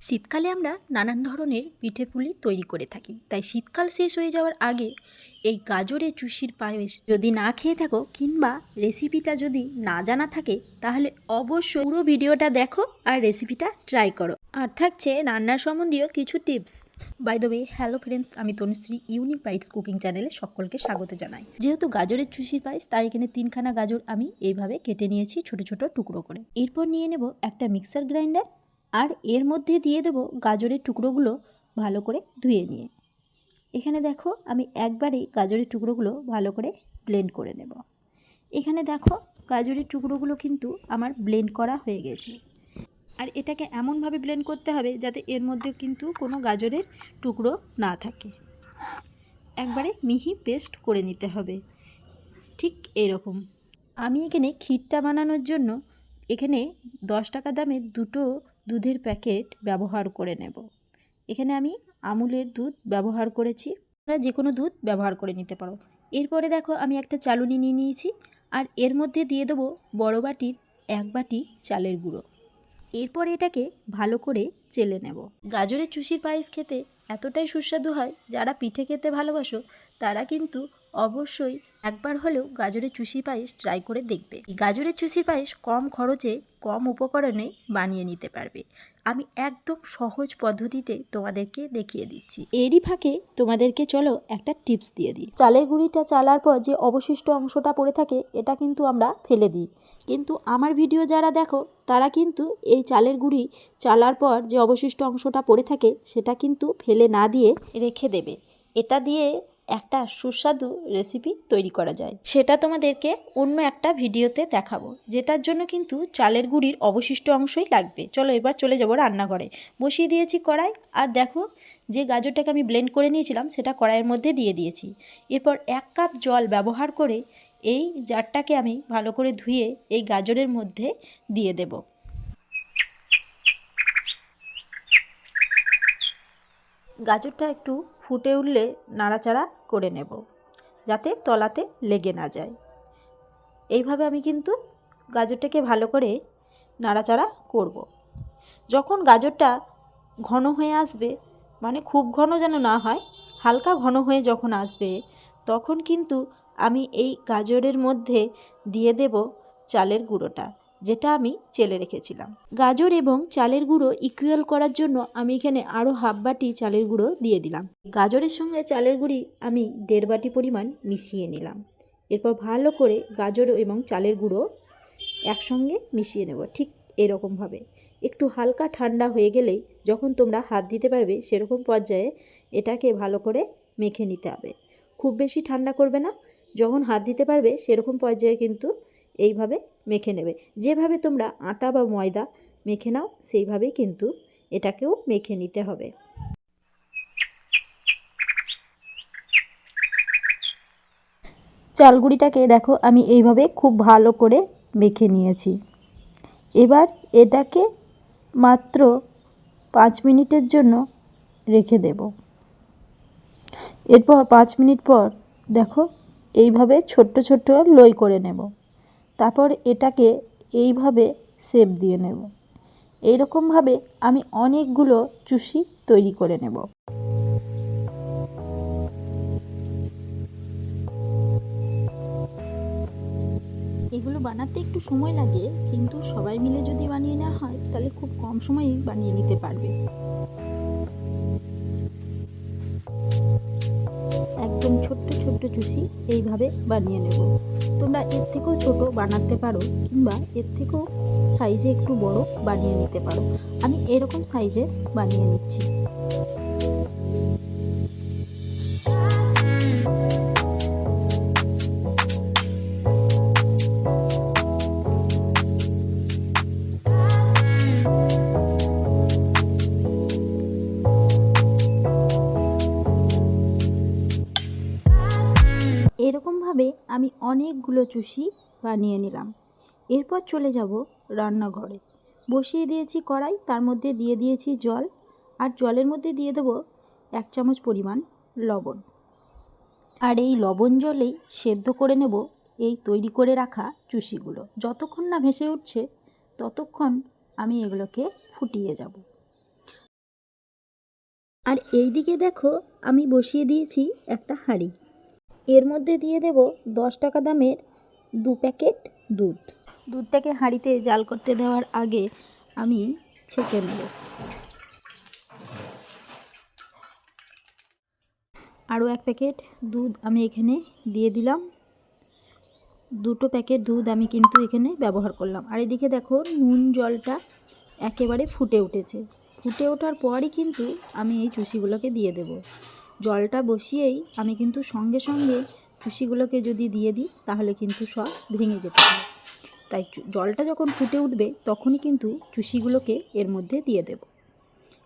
শীতকালে আমরা নানান ধরনের পিঠে পুলি তৈরি করে থাকি। তাই শীতকাল শেষ হয়ে যাওয়ার আগে এই গাজরের চুষির পায়েস যদি না খেয়ে থাকো কিংবা রেসিপিটা যদি না জানা থাকে, তাহলে অবশ্যই পুরো ভিডিওটা দেখো আর রেসিপিটা ট্রাই করো। আর থাকছে রান্নার সম্বন্ধীয় কিছু tips. By the way hello friends আমি তনুশ্রী ইউনিক বাইটস কুকিং চ্যানেলে সকলকে স্বাগত জানাই। যেহেতু গাজরের চুষির পায়েস, তাই এখানে তিনখানা গাজর আমি এইভাবে কেটে নিয়েছি ছোট ছোট টুকরো করে। এরপর নিয়ে নেব একটা মিক্সার গ্রাইন্ডার আর এর মধ্যে দিয়ে দেবো গাজরের টুকরোগুলো ভালো করে ধুয়ে নিয়ে। এখানে দেখো আমি একবারেই গাজরের টুকরোগুলো ভালো করে ব্লেন্ড করে নেব। এখানে দেখো গাজরের টুকরোগুলো কিন্তু আমার ব্লেন্ড করা হয়ে গেছে। আর এটাকে এমনভাবে ব্লেন্ড করতে হবে যাতে এর মধ্যে কিন্তু কোনো গাজরের টুকরো না থাকে। একবারে মিহি পেস্ট করে নিতে হবে। ঠিক এরকম। আমি এখানে ক্ষীরটা বানানোর জন্য এখানে দশ টাকা দামের দুটো দুধের প্যাকেট ব্যবহার করে নেব। এখানে আমি আমুলের দুধ ব্যবহার করেছি। তোমরা যে কোনো দুধ ব্যবহার করে নিতে পারো। এরপরে দেখো আমি একটা চালুনি নিয়ে নিয়েছি আর এর মধ্যে দিয়ে দেবো বড় বাটির এক বাটি চালের গুঁড়ো। এরপর এটাকে ভালো করে চেলে নেব। গাজরের চুষির পায়েস খেতে এতটাই সুস্বাদু হয়, যারা পিঠে খেতে ভালোবাসো, তারা কিন্তু অবশ্যই একবার হলেও গাজরের চুষি পায়েস ট্রাই করে দেখবে। গাজরের চুষি পায়েস কম খরচে, কম উপকরণে বানিয়ে নিতে পারবে। আমি একদম সহজ পদ্ধতিতে তোমাদেরকে দেখিয়ে দিচ্ছি। এরই ফাঁকে তোমাদেরকে চলো একটা টিপস দিয়ে দিই। চালের গুঁড়িটা চালার পর যে অবশিষ্ট অংশটা পড়ে থাকে, এটা কিন্তু আমরা ফেলে দিই। কিন্তু আমার ভিডিও যারা দেখো, তারা কিন্তু এই চালের গুঁড়ি চালার পর যে অবশিষ্ট অংশটা পড়ে থাকে, সেটা কিন্তু ফেলে না দিয়ে রেখে দেবে। এটা দিয়ে একটা সুস্বাদু রেসিপি তৈরি করা যায়। সেটা তোমাদেরকে অন্য একটা ভিডিওতে দেখাবো, যেটার জন্য কিন্তু চালের গুঁড়ির অবশিষ্ট অংশই লাগবে। চলো এবার চলে যাব রান্নাঘরে। বসিয়ে দিয়েছি কড়াই, আর দেখো যে গাজরটাকে আমি ব্লেন্ড করে নিয়েছিলাম, সেটা কড়াইয়ের মধ্যে দিয়ে দিয়েছি। এরপর এক কাপ জল ব্যবহার করে এই জারটাকে আমি ভালো করে ধুয়ে এই গাজরের মধ্যে দিয়ে দেব। গাজরটা একটু ফুটে উঠলে নাড়াচাড়া করে নেব, যাতে তলাতে লেগে না যায় এইভাবে আমি কিন্তু গাজরটাকে ভালো করে নাড়াচাড়া করব। যখন গাজরটা ঘন হয়ে আসবে মানে খুব ঘন যেন না হয়, হালকা ঘন হয়ে যখন আসবে, তখন কিন্তু আমি এই গাজরের মধ্যে দিয়ে দেব চালের গুঁড়োটা যেটা আমি চেলে রেখেছিলাম। গাজর এবং চালের গুঁড়ো ইকুয়াল করার জন্য আমি এখানে আরও হাফ বাটি চালের গুঁড়ো দিয়ে দিলাম। গাজরের সঙ্গে চালের গুঁড়ি আমি দেড় বাটি পরিমাণ মিশিয়ে নিলাম। এরপর ভালো করে গাজর এবং চালের গুঁড়ো একসঙ্গে মিশিয়ে নেব, ঠিক এরকমভাবে একটু হালকা ঠান্ডা হয়ে গেলেই যখন তোমরা হাত দিতে পারবে সেরকম পর্যায়ে এটাকে ভালো করে মেখে নিতে হবে। খুব বেশি ঠান্ডা করবে না, যখন হাত দিতে পারবে সেরকম পর্যায়ে কিন্তু এইভাবে মেখে নেবে। যেভাবে তোমরা আটা বা ময়দা মেখে নাও, সেইভাবেই কিন্তু এটাকেও মেখে নিতে হবে। চালগুড়িটাকে দেখো, আমি এইভাবে খুব ভালো করে মেখে নিয়েছি। এবার এটাকে মাত্র পাঁচ মিনিটের জন্য রেখে দেব। এরপর পাঁচ মিনিট পর দেখো, এইভাবে ছোট্ট ছোট্ট লই করে নেব। তারপর এটাকে এইভাবে শেপ দিয়ে নেব। এইরকমভাবে আমি অনেকগুলো চুষি তৈরি করে নেব। এগুলো বানাতে একটু সময় লাগে, কিন্তু সবাই মিলে যদি বানিয়ে নেওয়া হয়, তাহলে খুব কম সময়েই বানিয়ে নিতে পারবে। ছোট্ট চুষি এইভাবে বানিয়ে নেব। তোমরা এর থেকেও ছোট বানাতে পারো কিংবা এর থেকেও সাইজে একটু বড় বানিয়ে নিতে পারো। আমি এরকম সাইজের বানিয়ে নিচ্ছি। এরকমভাবে আমি অনেকগুলো চুষি বানিয়ে নিলাম। এরপর চলে যাব রান্নাঘরে। বসিয়ে দিয়েছি কড়াই, তার মধ্যে দিয়ে দিয়েছি জল, আর জলের মধ্যে দিয়ে দেবো এক চামচ পরিমাণ লবণ। আর এই লবণ জলেই সেদ্ধ করে নেব এই তৈরি করে রাখা চুষিগুলো। যতক্ষণ না ভেসে উঠছে, ততক্ষণ আমি এগুলোকে ফুটিয়ে যাব। আর এই দিকে দেখো, আমি বসিয়ে দিয়েছি একটা হাঁড়ি। এর মধ্যে দিয়ে দেব দশ টাকা দামের দু প্যাকেট দুধ। দুধটাকে হাঁড়িতে জাল করতে দেওয়ার আগে আমি ছেঁকে নেব। আরও এক প্যাকেট দুধ আমি এখানে দিয়ে দিলাম। দুটো প্যাকেট দুধ আমি কিন্তু এখানে ব্যবহার করলাম। আর এদিকে দেখো নুন জলটা একেবারে ফুটে উঠেছে। ফুটে ওঠার পরই কিন্তু আমি এই চুষিগুলোকে দিয়ে দেব। জলটা বসিয়েই আমি কিন্তু সঙ্গে সঙ্গে চুষিগুলোকে যদি দিয়ে দিই, তাহলে কিন্তু সব ভেঙে যেতে পারে। তাই জলটা যখন ফুটে উঠবে, তখনই কিন্তু চুষিগুলোকে এর মধ্যে দিয়ে দেব।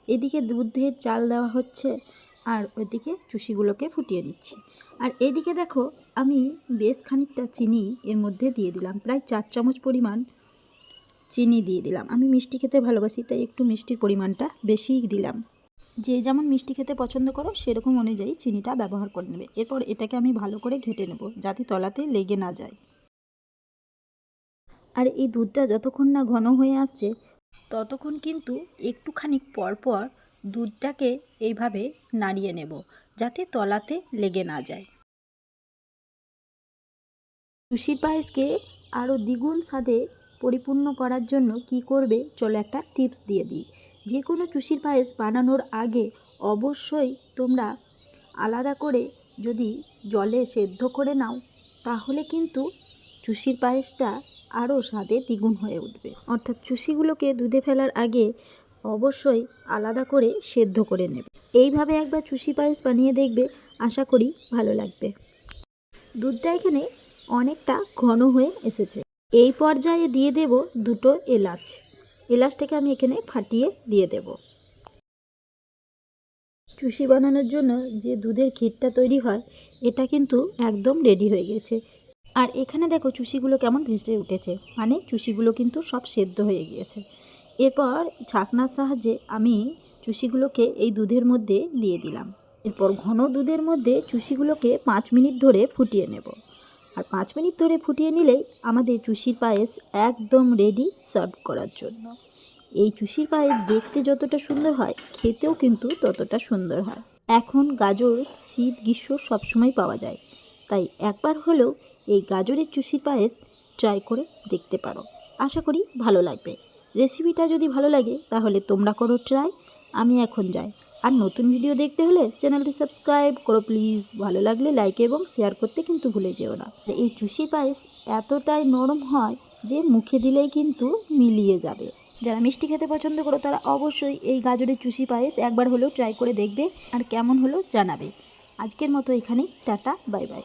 এদিকে দুধের চাল দেওয়া হচ্ছে, আর ওইদিকে চুষিগুলোকে ফুটিয়ে নিচ্ছি। আর এদিকে দেখো, আমি বেশ খানিকটা চিনি এর মধ্যে দিয়ে দিলাম। প্রায় চার চামচ পরিমাণ চিনি দিয়ে দিলাম। আমি মিষ্টি খেতে ভালোবাসি, তাই একটু মিষ্টির পরিমাণটা বেশিই দিলাম। যে যেমন মিষ্টি খেতে পছন্দ করো, সেরকম অনুযায়ী চিনিটা ব্যবহার করে নেবে। এরপর এটাকে আমি ভালো করে ঘেটে নেব, যাতে তলাতে লেগে না যায়। আর এই দুধটা যতক্ষণ না ঘন হয়ে আসছে, ততক্ষণ কিন্তু একটুখানি পর পর দুধটাকে এইভাবে নাড়িয়ে নেব, যাতে তলাতে লেগে না যায়। সুশির পায়েসকে আরও দ্বিগুণ স্বাদে পরিপূর্ণ করার জন্য কি করবে? চলো একটা টিপস দিয়ে দিই। যে কোনো চুষির পায়েস বানানোর আগে অবশ্যই তোমরা আলাদা করে যদি জলে সেদ্ধ করে নাও, তাহলে কিন্তু চুষির পায়েসটা আরও স্বাদে দ্বিগুণ হয়ে উঠবে। অর্থাৎ চুষিগুলোকে দুধে ফেলার আগে অবশ্যই আলাদা করে সেদ্ধ করে নেবে। এইভাবে একবার চুষি পায়েস বানিয়ে দেখবে, আশা করি ভালো লাগবে। দুধটা এখানে অনেকটা ঘন হয়ে এসেছে। এই পর্যায়ে দিয়ে দেব দুটো এলাচ। এলাচটাকে আমি এখানে ফাটিয়ে দিয়ে দেব। চুষি বানানোর জন্য যে দুধের ক্ষীরটা তৈরি হয়, এটা কিন্তু একদম রেডি হয়ে গেছে। আর এখানে দেখো চুষিগুলো কেমন ভেসে উঠেছে। মানে চুষিগুলো কিন্তু সব সেদ্ধ হয়ে গিয়েছে। এরপর ছাকনার সাহায্যে আমি চুষিগুলোকে এই দুধের মধ্যে দিয়ে দিলাম। এরপর ঘন দুধের মধ্যে চুষিগুলোকে পাঁচ মিনিট ধরে ফুটিয়ে নেব। আর পাঁচ মিনিট ধরে ফুটিয়ে নিলেই আমাদের চুষির পায়েস একদম রেডি সার্ভ করার জন্য। এই চুষির পায়েস দেখতে যতটা সুন্দর হয়, খেতেও কিন্তু ততটা সুন্দর হয়। এখন গাজর, শীত, গ্রীষ্ম সবসময় পাওয়া যায়। তাই একবার হলেও এই গাজরের চুষির পায়েস ট্রাই করে দেখতে পারো। আশা করি ভালো লাগবে। রেসিপিটা যদি ভালো লাগে, তাহলে তোমরা করো ট্রাই আমি এখন যাই। আর নতুন ভিডিও দেখতে হলে চ্যানেলটি সাবস্ক্রাইব করো প্লিজ ভালো লাগলে লাইক এবং শেয়ার করতে কিন্তু ভুলে যেও না। এই চুষি পায়েস এতটাই নরম হয় যে মুখে দিলেই কিন্তু মিলিয়ে যাবে। যারা মিষ্টি খেতে পছন্দ করো, তারা অবশ্যই এই গাজরের চুষি পায়েস একবার হলেও ট্রাই করে দেখবে আর কেমন হলো জানাবে। আজকের মতো এখানেই, টাটা বাই বাই